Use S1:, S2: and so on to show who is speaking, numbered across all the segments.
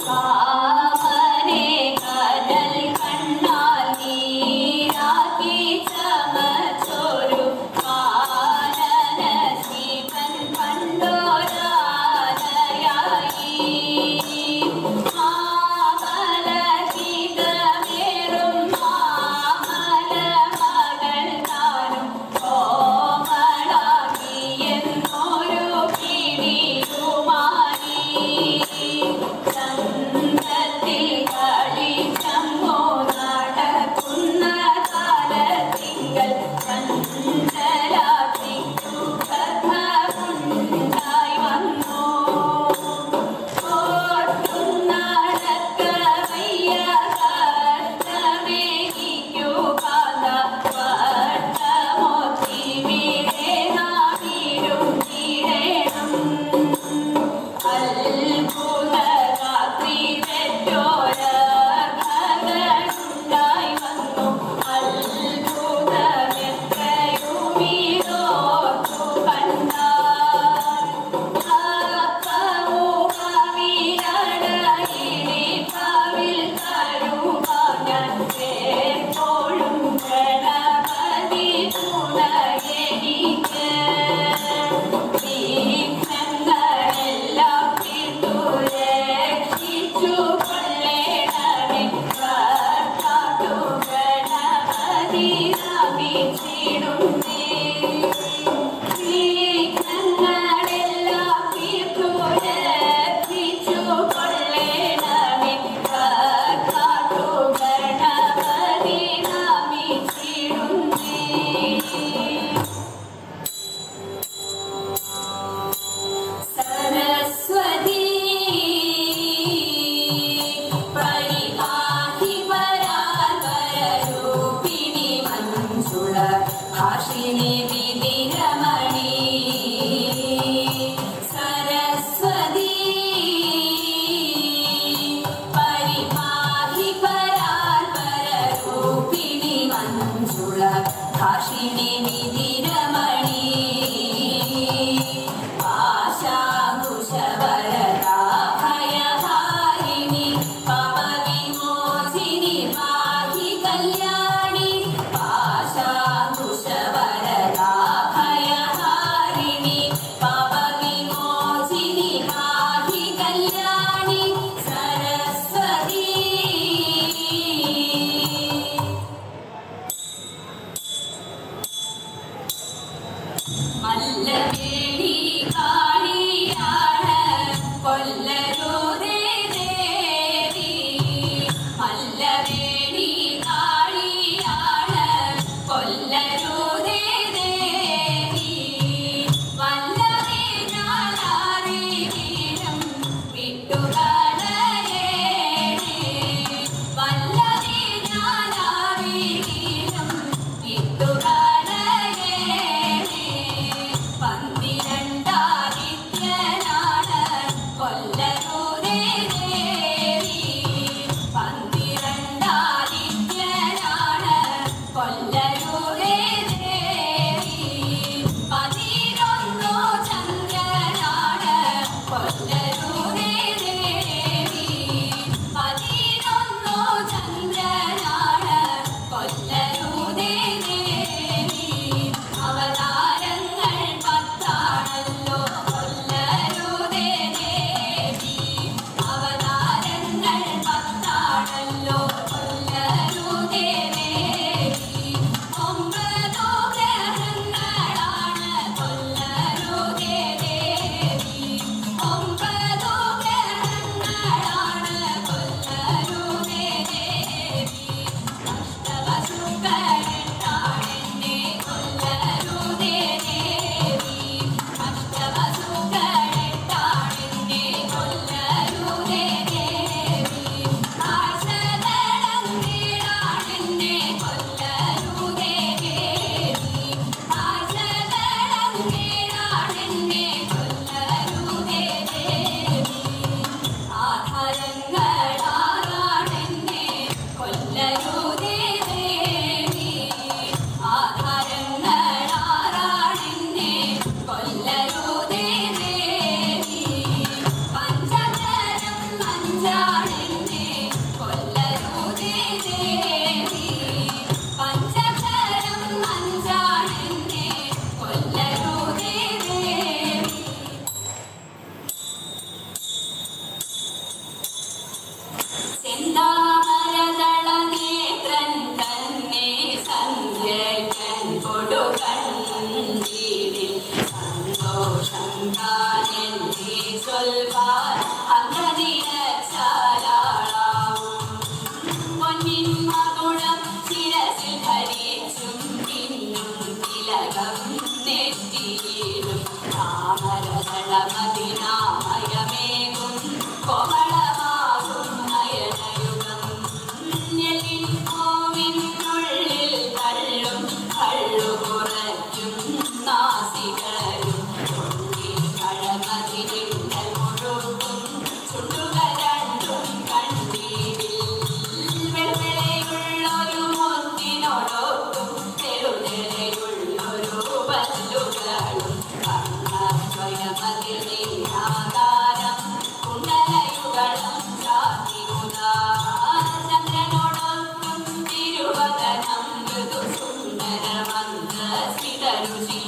S1: Bye. നെറ്റിയിലും താമരദളമതിനാമയമേകും Aleluya.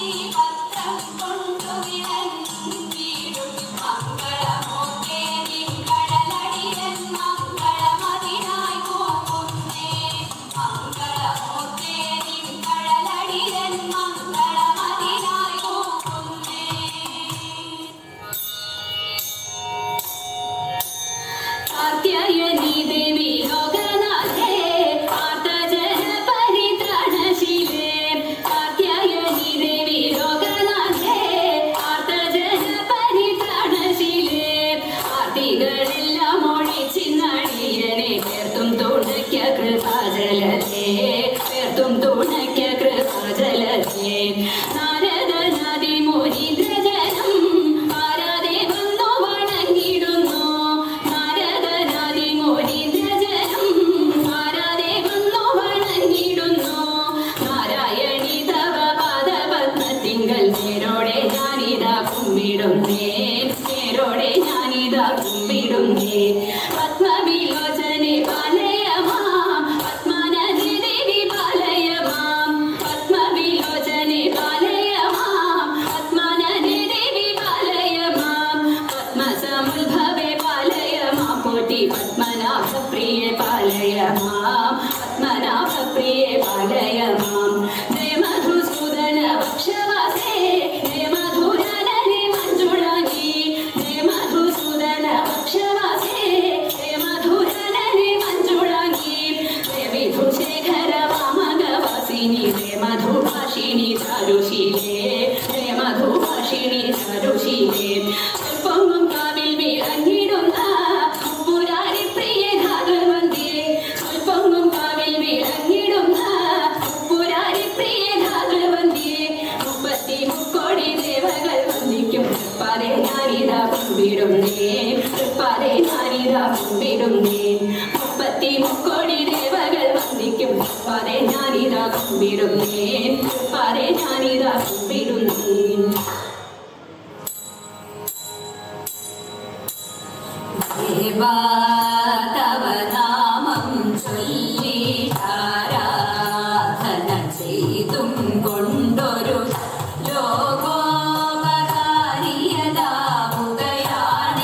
S1: पत्रम् Amen. കുമ്പിടുന്നേൻ പാറേ ഞാനിതാ കുമ്പിടുന്നേൻ ദേവാ തവനാമം ചൊല്ലി ആരാധന ചെയ്തും കൊണ്ടൊരു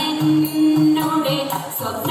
S1: ലോകോപകാരിയതാവുകയാണെന്നുടെ സ്വപ്ന